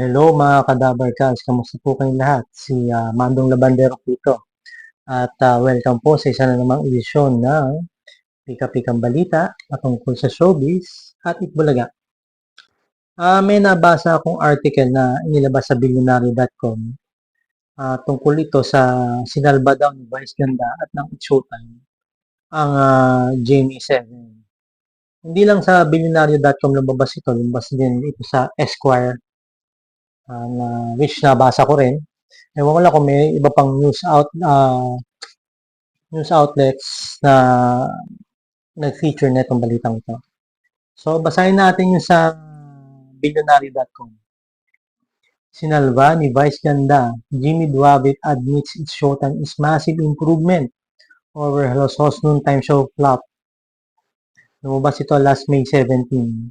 Hello mga kadabarkals, kamusta po kayong lahat? Si ah, Mandong Labandero po ito. At ah, welcome po sa isa na namang edisyon ng Pika-Pikang Balita patungkol sa showbiz at Itbulaga. Ah, may nabasa akong article na inilabas sa billionaire.com ah, tungkol ito sa sinalba daw ni Vice Ganda at ng Showtime ang ah, Jamie 7. Hindi lang sa billionaire.com lumabas ito, lumabas din ito sa Esquire ah, na which nabasa ko rin. Ewan ko lang kung may iba pang news out ah, news outlets na nag-feature na itong balitang ito. So, basahin natin yung sa billionaire.com. Sinalva ni Vice Ganda, Jimmy Duavit admits its showtime is massive improvement over Los noontime show flop. Lumabas ito last May 17.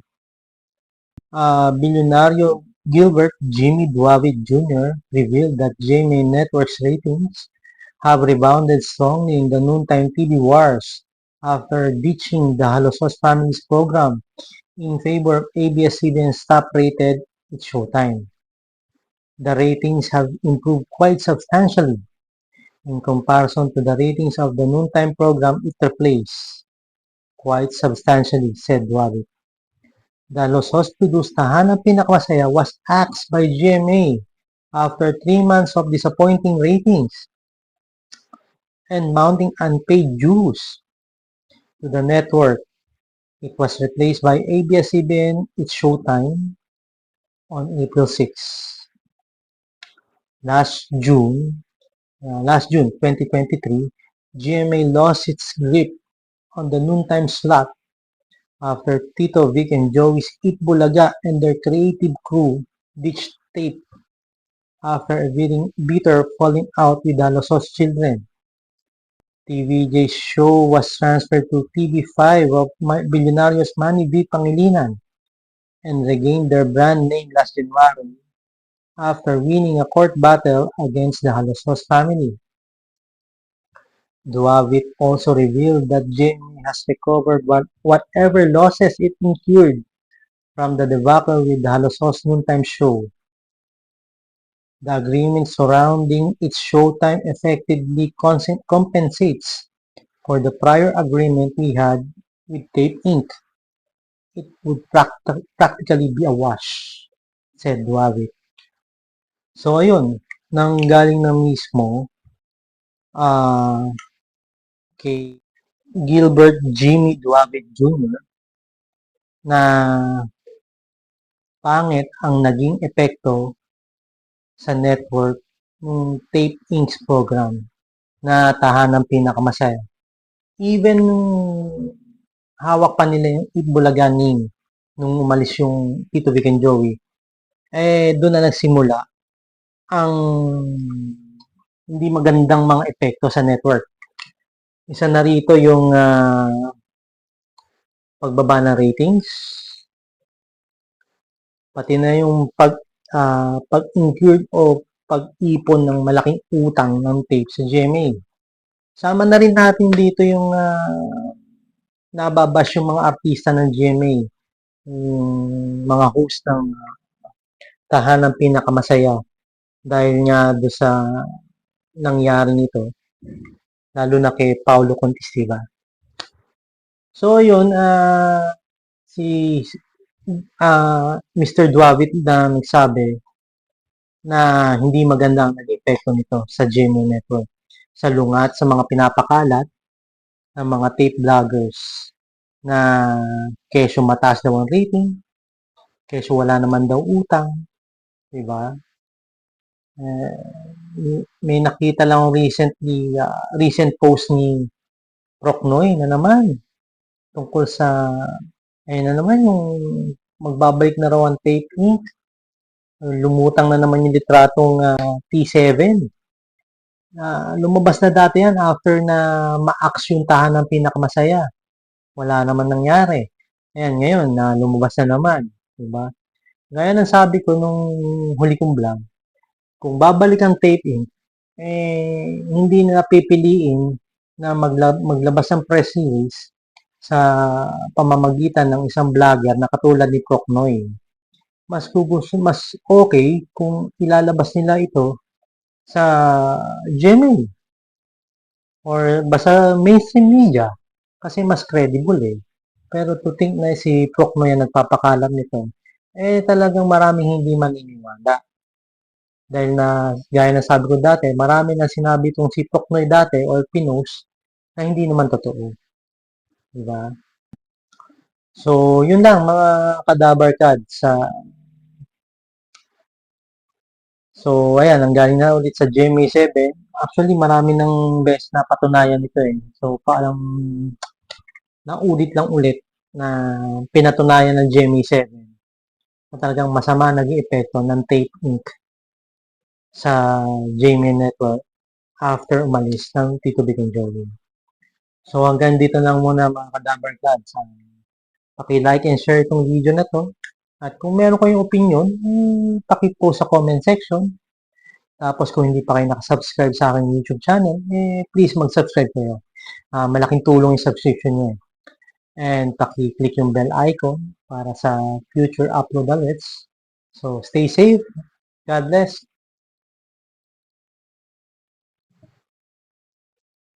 Ah, bilyonaryo Gilbert Jimmy Duavit Jr. revealed that GMA Network's ratings have rebounded strongly in the noontime TV wars after ditching the Halosos Families program in favor of ABS-CBN's top-rated It's Showtime. The ratings have improved quite substantially in comparison to the ratings of the noontime program it replaced. Quite substantially, said Duavit. The Los produced Tahanang Pinakamasaya was axed by GMA after three months of disappointing ratings and mounting unpaid dues to the network. It was replaced by ABS-CBN It's Showtime on April 6. Last June, uh, last June 2023, GMA lost its grip on the noontime slot after Tito Vic and Joey's Eat Bulaga and their creative crew ditched tape after a bitter, falling out with the children. TVJ's show was transferred to TV5 of Billionarios Manny V. Pangilinan and regained their brand name last January after winning a court battle against the Halosos family. Duavit also revealed that Jamie has recovered what, whatever losses it incurred from the debacle with the Halosos noontime show. The agreement surrounding its showtime effectively compensates for the prior agreement we had with Tape Inc. It would practi- practically be a wash, said Duavit. So, ayun, nang galing na mismo ah kay Gilbert Jimmy Duavit Jr. na pangit ang naging epekto sa network ng Tape Inc. program na tahanang pinakamasaya. Even hawak pa nila yung Itbulaga name nung umalis yung Tito Vic and Joey, eh doon na nagsimula ang hindi magandang mga epekto sa network. Isa na rito yung ah, pagbaba ng ratings, pati na yung pag ah, pag-incurred o pag-ipon ng malaking utang ng tape sa GMA. Sama na rin natin dito yung ah, nababash yung mga artista ng GMA, yung mga host ng ah, tahanang pinakamasaya. Dahil nga do sa nangyari nito, lalo na kay Paulo Contistiva. So, yun, ah, si ah, Mr. Duavit na nagsabi na hindi maganda ang nag-epekto nito sa GMA Network. Sa lungat, sa mga pinapakalat ng mga tape vloggers na kesyo mataas daw ang rating, kesyo wala naman daw utang, di ba? Eh, may nakita lang recently, ah, recent post ni Procnoy na naman tungkol sa, ayun na naman yung magbabalik na raw ang tape Inc. Lumutang na naman yung litratong ah, T7. Ah, lumabas na dati yan after na ma-ax yung tahan ng pinakamasaya. Wala naman nangyari. Ayan, ngayon, na lumabas na naman. Diba? Gaya ng sabi ko nung huli kong vlog, kung babalik ang tape Inc., eh, hindi nila pipiliin na magla- maglabas ng press release sa pamamagitan ng isang vlogger na katulad ni Procnoy mas gugusto mas okey kung ilalabas nila ito sa GMA or basta mainstream media kasi mas credible, eh. Pero to think na si Procnoy ang nagpapakalat nito, eh, talagang maraming hindi maniniwala. Dahil na gaya ng sabi ko dati, marami ng sinabi 'tong si Procnoy dati or pinost na hindi naman totoo, 'di ba? So, yun lang mga ka-Dabarkad sa So, ayan nanggaling na ulit sa GMA7. Actually, marami ng beses napatunayan ito, eh. So, parang naulit lang ulit na pinatunayan ng GMA7 na talagang masama naging epekto ng Tape Inc. sa GMA Network after umalis ng Tito and Joey. So, hanggang dito lang muna mga ka-Dabarkad sa paki-like and share itong video na 'to. At kung meron kayong opinyon, hmm, paki-post sa comment section. Tapos kung hindi pa kayo naka-subscribe sa aking YouTube channel, eh, please mag-subscribe kayo. Ah, malaking tulong yung subscription niyo, eh. And paki-click yung bell icon para sa future upload alerts. So, stay safe. God bless.